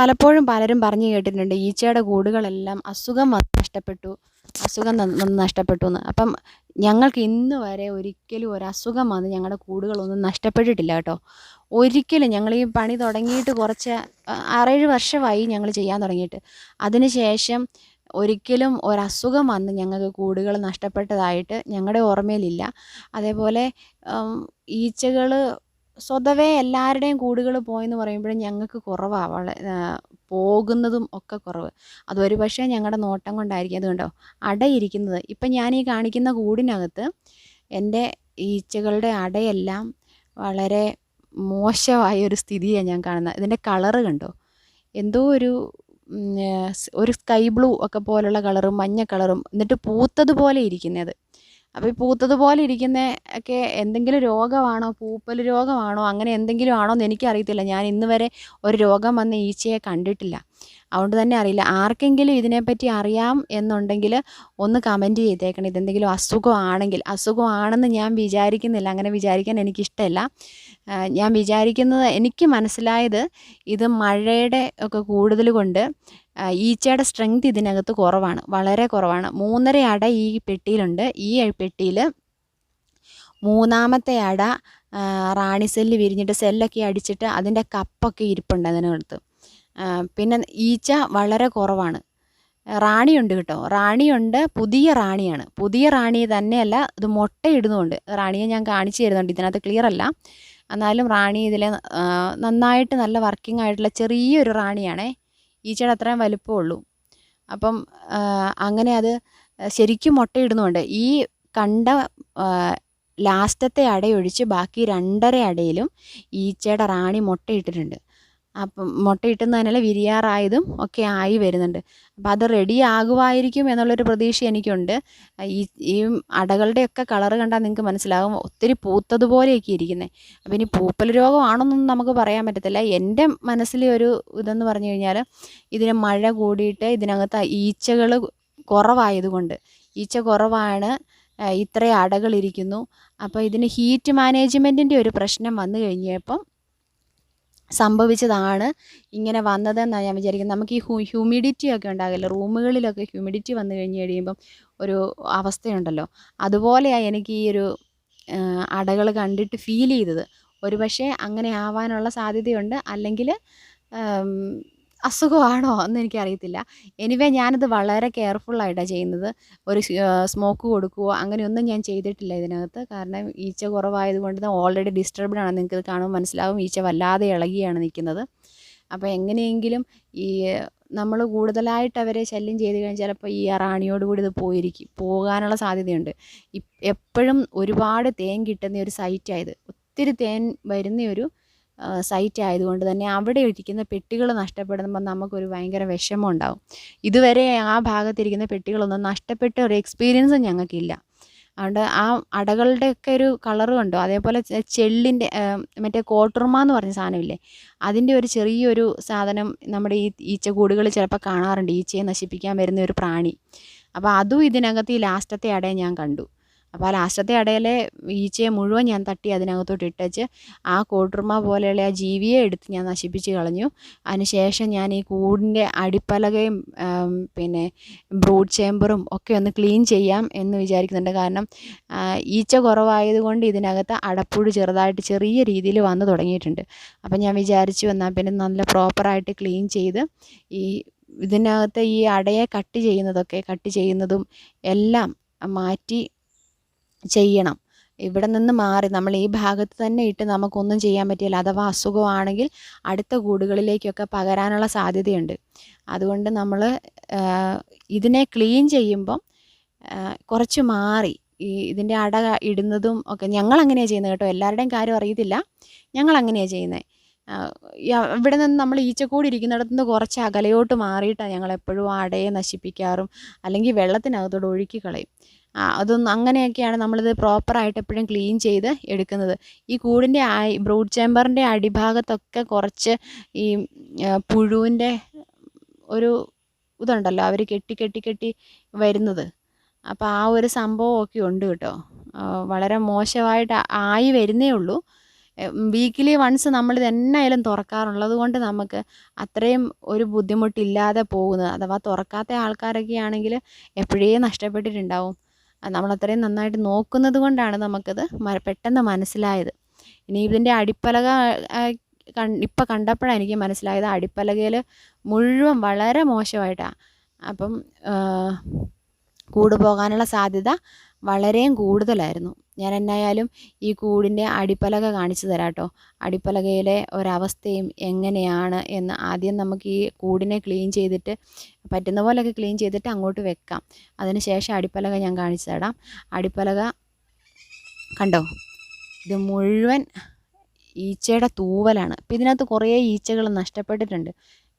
പലപ്പോഴും പലരും പറഞ്ഞു കേട്ടിട്ടുണ്ട് ഈച്ചയുടെ കൂടുകളെല്ലാം അസുഖം വന്ന് നഷ്ടപ്പെട്ടു അസുഖം വന്ന് നഷ്ടപ്പെട്ടു എന്ന്. അപ്പം ഞങ്ങൾക്ക് ഇന്ന് വരെ ഒരിക്കലും ഒരു അസുഖം വന്ന് ഞങ്ങളുടെ കൂടുകളൊന്നും നഷ്ടപ്പെട്ടിട്ടില്ല കേട്ടോ. ഒരിക്കലും ഞങ്ങൾ ഈ പണി തുടങ്ങിയിട്ട് കുറച്ച് ആറേഴ് വർഷമായി ഞങ്ങൾ ചെയ്യാൻ തുടങ്ങിയിട്ട്. അതിനുശേഷം ഒരിക്കലും ഒരസുഖം വന്ന് ഞങ്ങൾക്ക് കൂടുകൾ നഷ്ടപ്പെട്ടതായിട്ട് ഞങ്ങളുടെ ഓർമ്മയിലില്ല. അതേപോലെ ഈച്ചകൾ സ്വതവേ എല്ലാവരുടെയും കൂടുകൾ പോയെന്ന് പറയുമ്പോഴും ഞങ്ങൾക്ക് കുറവാണ് വള പോകുന്നതും ഒക്കെ കുറവ്. അതൊരു പക്ഷേ ഞങ്ങളുടെ നോട്ടം കൊണ്ടായിരിക്കും. അതുകൊണ്ടോ? കണ്ടോ അടയിരിക്കുന്നത്. ഇപ്പം ഞാൻ ഈ കാണിക്കുന്ന കൂടിനകത്ത് എന്റെ ഈച്ചകളുടെ അടയെല്ലാം വളരെ മോശമായ ഒരു സ്ഥിതിയാണ് ഞാൻ കാണുന്നത്. ഇതിന്റെ കളറ് കണ്ടോ? എന്തോ ഒരു ഒരു സ്കൈ ബ്ലൂ ഒക്കെ പോലുള്ള കളറും മഞ്ഞ കളറും. എന്നിട്ട് പൂത്തതുപോലെ ഇരിക്കുന്നത്. അപ്പോൾ ഈ പൂത്തതുപോലെ ഇരിക്കുന്ന ഒക്കെ എന്തെങ്കിലും രോഗമാണോ? പൂപ്പൽ രോഗമാണോ? അങ്ങനെ എന്തെങ്കിലും ആണോ എന്ന് എനിക്കറിയത്തില്ല. ഞാൻ ഇന്ന് വരെ ഒരു രോഗം വന്ന ഈച്ചയെ കണ്ടിട്ടില്ല. അതുകൊണ്ട് തന്നെ അറിയില്ല. ആർക്കെങ്കിലും ഇതിനെപ്പറ്റി അറിയാം എന്നുണ്ടെങ്കിൽ ഒന്ന് കമന്റ് ചെയ്തേക്കണം. ഇതെന്തെങ്കിലും അസുഖമാണെങ്കിൽ. അസുഖമാണെന്ന് ഞാൻ വിചാരിക്കുന്നില്ല. അങ്ങനെ വിചാരിക്കാൻ എനിക്കിഷ്ടമല്ല ഞാൻ വിചാരിക്കുന്നത് എനിക്ക് മനസ്സിലായത് ഇത് മഴയുടെ ഒക്കെ കൂടുതൽ കൊണ്ട് ഈച്ചയുടെ സ്ട്രെങ്ത് ഇതിനകത്ത് കുറവാണ്. വളരെ കുറവാണ്. മൂന്നര അട ഈ പെട്ടിയിലുണ്ട്. ഈ പെട്ടിയിൽ മൂന്നാമത്തെ അട റാണി സെല്ല് വിരിഞ്ഞിട്ട് സെല്ലൊക്കെ അടിച്ചിട്ട് അതിന്റെ കപ്പൊക്കെ ഇരിപ്പുണ്ട് അതിനകത്ത്. പിന്നെ ഈച്ച വളരെ കുറവാണ്. റാണിയുണ്ട് കേട്ടോ. റാണിയുണ്ട് പുതിയ റാണിയാണ്. പുതിയ റാണി തന്നെയല്ല ഇത് മുട്ടയിടുന്നുണ്ട്. റാണിയെ ഞാൻ കാണിച്ചു തരുന്നുണ്ട് ഇതിനകത്ത് ക്ലിയർ അല്ല. എന്നാലും റാണി ഇതിലെ നന്നായിട്ട് നല്ല വർക്കിംഗ് ആയിട്ടുള്ള ചെറിയൊരു റാണിയാണേ. ഈച്ചയുടെ അത്രയും വലുപ്പമുള്ളൂ അപ്പം അങ്ങനെ അത് ശരിക്കും മുട്ടയിടുന്നുണ്ട്. ഈ കണ്ട ലാസ്റ്റത്തെ അടയൊഴിച്ച് ബാക്കി രണ്ടര അടയിലും ഈച്ചയുടെ റാണി മുട്ടയിട്ടിട്ടുണ്ട്. അപ്പം മുട്ടയിട്ടുന്ന തന്നെയല്ല വിരിയാറായതും ഒക്കെ ആയി വരുന്നുണ്ട്. അപ്പം അത് റെഡി ആകുമായിരിക്കും എന്നുള്ളൊരു പ്രതീക്ഷ എനിക്കുണ്ട്. ഈ ഈ അടകളുടെയൊക്കെ കളറ് കണ്ടാൽ നിങ്ങൾക്ക് മനസ്സിലാകും ഒത്തിരി പൂത്തതുപോലെയൊക്കെ ഇരിക്കുന്നത് അപ്പം ഇനി പൂപ്പൽ രോഗമാണെന്നൊന്നും നമുക്ക് പറയാൻ പറ്റത്തില്ല. എന്റെ മനസ്സിലെ ഒരു ഇതെന്ന് പറഞ്ഞു കഴിഞ്ഞാൽ ഇതിന് മഴ കൂടിയിട്ട് ഇതിനകത്ത് ഈച്ചകൾ കുറവായതുകൊണ്ട് ഈച്ച കുറവാണ് ഇത്രയും അടകളിരിക്കുന്നു അപ്പോൾ ഇതിന് ഹീറ്റ് മാനേജ്മെന്റിന്റെ ഒരു പ്രശ്നം വന്നു കഴിഞ്ഞപ്പം സംഭവിച്ചതാണ് ഇങ്ങനെ വന്നതെന്നാണ് ഞാൻ വിചാരിക്കുന്നത്. നമുക്ക് ഈ ഹ്യൂമിഡിറ്റി ഒക്കെ ഉണ്ടാകില്ല? റൂമുകളിലൊക്കെ ഹ്യൂമിഡിറ്റി വന്നു കഴിഞ്ഞ് കഴിയുമ്പം ഒരു അവസ്ഥയുണ്ടല്ലോ. അതുപോലെയാണ് എനിക്ക് ഈ ഒരു അടകൾ കണ്ടിട്ട് ഫീൽ ചെയ്തത്. ഒരു പക്ഷേ അങ്ങനെ ആവാനുള്ള സാധ്യതയുണ്ട്. അല്ലെങ്കിൽ അസുഖമാണോ എന്ന് എനിക്കറിയത്തില്ല. എനിവേ ഞാനത് വളരെ കെയർഫുള്ളായിട്ടാണ് ചെയ്യുന്നത്. ഒരു സ്മോക്ക് കൊടുക്കുകയോ അങ്ങനെയൊന്നും ഞാൻ ചെയ്തിട്ടില്ല ഇതിനകത്ത്. കാരണം ഈച്ച കുറവായതുകൊണ്ട് ഓൾറെഡി ഡിസ്റ്റർബ്ഡ് ആണ്. നിങ്ങൾക്ക് കാണുമ്പോൾ മനസ്സിലാവും. ഈച്ച വല്ലാതെ ഇളകിയാണ് നിൽക്കുന്നത്. അപ്പോൾ എങ്ങനെയെങ്കിലും ഈ നമ്മൾ കൂടുതലായിട്ട് അവരെ ശല്യം ചെയ്ത് കഴിഞ്ഞാൽ ചിലപ്പോൾ ഈ റാണിയോട് കൂടി ഇത് പോയിരിക്കും. പോകാനുള്ള സാധ്യതയുണ്ട്. എപ്പോഴും ഒരുപാട് തേൻ കിട്ടുന്ന ഒരു സൈറ്റായത് ഒത്തിരി തേൻ വരുന്ന ഒരു സൈറ്റ് ആയതുകൊണ്ട് തന്നെ അവിടെ ഇരിക്കുന്ന പെട്ടികൾ നഷ്ടപ്പെടുമ്പോൾ നമുക്കൊരു ഭയങ്കര വിഷമം ഉണ്ടാവും ഇതുവരെ ആ ഭാഗത്തിരിക്കുന്ന പെട്ടികളൊന്നും നഷ്ടപ്പെട്ട ഒരു എക്സ്പീരിയൻസും ഞങ്ങൾക്കില്ല. അതുകൊണ്ട് ആ അടകളുടെയൊക്കെ ഒരു കളറ് കണ്ടോ. അതേപോലെ ചെള്ളിന്റെ മറ്റേ കോട്ടുറുമ എന്ന് പറഞ്ഞ സാധനമില്ലേ? അതിന്റെ ഒരു ചെറിയൊരു സാധനം നമ്മുടെ ഈ ഈച്ചക്കൂടുകൾ ചിലപ്പോൾ കാണാറുണ്ട്. ഈച്ചയെ നശിപ്പിക്കാൻ വരുന്ന ഒരു പ്രാണി. അപ്പോൾ അതും ഇതിനകത്ത് ഈ ലാസ്റ്റത്തെ അടയെ ഞാൻ കണ്ടു. അപ്പോൾ ആ ലാസ്റ്റത്തെ അടയിലെ ഈച്ചയെ മുഴുവൻ ഞാൻ തട്ടി അതിനകത്തോട്ട് ഇട്ടേച്ച് ആ കോട്ടുറുമ പോലെയുള്ള ആ ജീവിയെ എടുത്ത് ഞാൻ നശിപ്പിച്ച് കളഞ്ഞു. അതിനുശേഷം ഞാൻ ഈ കൂടിന്റെ അടിപ്പലകയും പിന്നെ ബ്രൂഡ് ചേമ്പറും ഒക്കെ ഒന്ന് ക്ലീൻ ചെയ്യാം എന്ന് വിചാരിക്കുന്നുണ്ട്. കാരണം ഈച്ച കുറവായതുകൊണ്ട് ഇതിനകത്ത് അടപ്പുഴു ചെറുതായിട്ട് ചെറിയ രീതിയിൽ വന്നു തുടങ്ങിയിട്ടുണ്ട്. അപ്പം ഞാൻ വിചാരിച്ചു എന്നാൽ പിന്നെ നല്ല പ്രോപ്പറായിട്ട് ക്ലീൻ ചെയ്ത് ഈ ഇതിനകത്ത് ഈ അടയെ കട്ട് ചെയ്യുന്നതൊക്കെ കട്ട് ചെയ്യുന്നതും എല്ലാം മാറ്റി ചെയ്യണം. ഇവിടെ നിന്ന് മാറി നമ്മൾ ഈ ഭാഗത്ത് തന്നെ ഇട്ട് നമുക്കൊന്നും ചെയ്യാൻ പറ്റില്ല. അഥവാ അസുഖമാണെങ്കിൽ അടുത്ത കൂടുകളിലേക്കൊക്കെ പകരാനുള്ള സാധ്യതയുണ്ട്. അതുകൊണ്ട് നമ്മൾ ഇതിനെ ക്ലീൻ ചെയ്യുമ്പം കുറച്ച് മാറി. ഈ ഇതിന്റെ അട ഇടുന്നതും ഒക്കെ ഞങ്ങൾ അങ്ങനെയാണ് ചെയ്യുന്നത് കേട്ടോ. എല്ലാവരുടെയും കാര്യം അറിയത്തില്ല. ഞങ്ങൾ അങ്ങനെയാണ് ചെയ്യുന്നത്. ഇവിടെ നിന്ന് നമ്മൾ ഈച്ചക്കൂടി ഇരിക്കുന്നിടത്ത് നിന്ന് കുറച്ച് അകലയോട്ട് മാറിയിട്ടാണ് ഞങ്ങൾ എപ്പോഴും ആ അടയെ നശിപ്പിക്കാറും അല്ലെങ്കിൽ വെള്ളത്തിനകത്തോട് ഒഴുക്കി കളയും. അതൊന്നും അങ്ങനെയൊക്കെയാണ് നമ്മളിത് പ്രോപ്പറായിട്ട് എപ്പോഴും ക്ലീൻ ചെയ്ത് എടുക്കുന്നത്. ഈ കൂടിന്റെ ബ്രൂഡ് ചേമ്പറിന്റെ അടിഭാഗത്തൊക്കെ കുറച്ച് ഈ പുഴുവിന്റെ ഒരു ഇതുണ്ടല്ലോ അവർ കെട്ടി കെട്ടി കെട്ടി വരുന്നത്. അപ്പോൾ ആ ഒരു സംഭവമൊക്കെ ഉണ്ട് കേട്ടോ. വളരെ മോശമായിട്ട് ആയി വരുന്നേ ഉള്ളൂ. വീക്കിലി വൺസ് നമ്മൾ എന്നായാലും തുറക്കാറുള്ളത് കൊണ്ട് നമുക്ക് അത്രയും ഒരു ബുദ്ധിമുട്ടില്ലാതെ പോകുന്നത്. അഥവാ തുറക്കാത്ത ആൾക്കാരൊക്കെ ആണെങ്കിൽ എപ്പോഴേ നഷ്ടപ്പെട്ടിട്ടുണ്ടാവും. നമ്മളത്രയും നന്നായിട്ട് നോക്കുന്നത് കൊണ്ടാണ് നമുക്കത് പെട്ടെന്ന് മനസ്സിലായത്. ഇനി ഇതിന്റെ അടിപ്പലക ഇപ്പം കണ്ടപ്പോഴാണ് എനിക്ക് മനസ്സിലായത് അടിപ്പലകയിൽ മുഴുവൻ വളരെ മോശമായിട്ടാണ്. അപ്പം കൂടുപോകാനുള്ള കൂട് പോകാനുള്ള സാധ്യത വളരെയും കൂടുതലായിരുന്നു. ഞാൻ എന്നായാലും ഈ കൂടിന്റെ അടിപ്പലക കാണിച്ചു തരാം കേട്ടോ അടിപ്പലകയിലെ ഒരവസ്ഥയും എങ്ങനെയാണ് എന്ന് ആദ്യം നമുക്ക് ഈ കൂടിനെ ക്ലീൻ ചെയ്തിട്ട് പറ്റുന്ന പോലെയൊക്കെ ക്ലീൻ ചെയ്തിട്ട് അങ്ങോട്ട് വെക്കാം. അതിന് ശേഷം അടിപ്പലക ഞാൻ കാണിച്ചു തരാം. അടിപ്പലക കണ്ടോ? ഇത് മുഴുവൻ ഈച്ചയുടെ തൂവലാണ്. അപ്പം ഇതിനകത്ത് കുറേ ഈച്ചകൾ നഷ്ടപ്പെട്ടിട്ടുണ്ട്.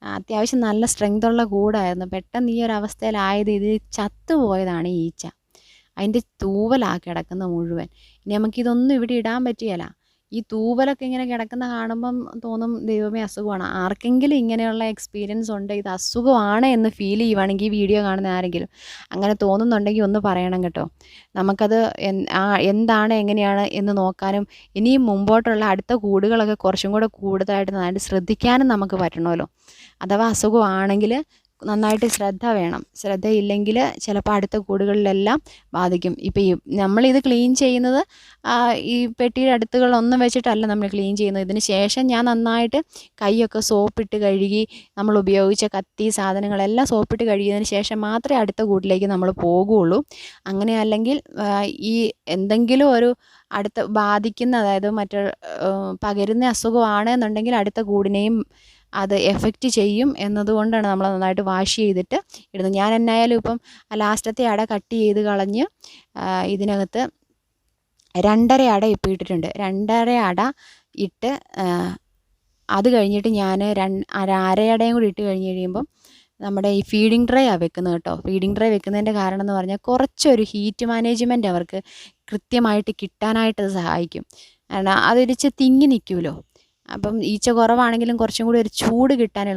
അത്യാവശ്യം നല്ല സ്ട്രെങ്ത് ഉള്ള കൂടായിരുന്നു. പെട്ടെന്ന് ഈ ഒരു അവസ്ഥയിലായത് ഇത് ചത്തുപോയതാണ് ഈച്ച. അതിന്റെ തൂവലാണ് കിടക്കുന്ന മുഴുവൻ. ഇനി നമുക്കിതൊന്നും ഇവിടെ ഇടാൻ പറ്റിയല്ല. ഈ തൂവലൊക്കെ ഇങ്ങനെ കിടക്കുന്ന കാണുമ്പം തോന്നും ദൈവമേ അസുഖമാണ്. ആർക്കെങ്കിലും ഇങ്ങനെയുള്ള എക്സ്പീരിയൻസ് ഉണ്ട് ഇത് അസുഖമാണ് എന്ന് ഫീൽ ചെയ്യുവാണെങ്കിൽ ഈ വീഡിയോ കാണുന്ന ആരെങ്കിലും അങ്ങനെ തോന്നുന്നുണ്ടെങ്കിൽ ഒന്ന് പറയണം കേട്ടോ. നമുക്കത് എന്താണ് എങ്ങനെയാണ് എന്ന് നോക്കാനും ഇനിയും മുമ്പോട്ടുള്ള അടുത്ത കൂടുകളൊക്കെ കുറച്ചും കൂടെ കൂടുതലായിട്ട് നന്നായിട്ട് ശ്രദ്ധിക്കാനും നമുക്ക് പറ്റണമല്ലോ. അഥവാ അസുഖമാണെങ്കിൽ നന്നായിട്ട് ശ്രദ്ധ വേണം. ശ്രദ്ധയില്ലെങ്കിൽ ചിലപ്പോൾ അടുത്ത കൂടുകളിലെല്ലാം ബാധിക്കും. ഇപ്പോൾ ഈ നമ്മളിത് ക്ലീൻ ചെയ്യുന്നത് ഈ പെട്ടിയുടെ അടുത്തുകളൊന്നും വെച്ചിട്ടല്ല നമ്മൾ ക്ലീൻ ചെയ്യുന്നത്. ഇതിന് ശേഷം ഞാൻ നന്നായിട്ട് കൈയൊക്കെ സോപ്പിട്ട് കഴുകി നമ്മൾ ഉപയോഗിച്ച കത്തി സാധനങ്ങളെല്ലാം സോപ്പിട്ട് കഴുകിയതിന് ശേഷം മാത്രമേ അടുത്ത കൂട്ടിലേക്ക് നമ്മൾ പോകുകയുള്ളൂ അങ്ങനെ അല്ലെങ്കിൽ ഈ എന്തെങ്കിലും ഒരു അടുത്ത ബാധിക്കുന്ന അതായത് മറ്റു പകരുന്ന അസുഖമാണ് എന്നുണ്ടെങ്കിൽ അടുത്ത കൂടിനെയും അത് എഫക്റ്റ് ചെയ്യും എന്നതുകൊണ്ടാണ് നമ്മൾ നന്നായിട്ട് വാഷ് ചെയ്തിട്ട് ഇടുന്നത്. ഞാൻ എന്നായാലും ഇപ്പം ലാസ്റ്റത്തെ അട കട്ട് ചെയ്ത് കളഞ്ഞ് ഇതിനകത്ത് രണ്ടര അട ഇപ്പം ഇട്ടിട്ടുണ്ട്. രണ്ടര അട ഇട്ട് അത് കഴിഞ്ഞിട്ട് ഞാൻ രണ്ട് അര അരയടയും കൂടി ഇട്ട് കഴിഞ്ഞ് കഴിയുമ്പം നമ്മുടെ ഈ ഫീഡിങ് ട്രേ ആണ് വെക്കുന്നത് കേട്ടോ. ഫീഡിങ് ട്രേ വെക്കുന്നതിന്റെ കാരണം എന്ന് പറഞ്ഞാൽ കുറച്ചൊരു ഹീറ്റ് മാനേജ്മെന്റ് അവർക്ക് കൃത്യമായിട്ട് കിട്ടാനായിട്ട് അത് സഹായിക്കും. കാരണം അതൊരിച്ച് തിങ്ങി നിൽക്കുമല്ലോ അപ്പം ഈച്ച കുറവാണെങ്കിലും കുറച്ചും കൂടി ഒരു ചൂട് കിട്ടാൻ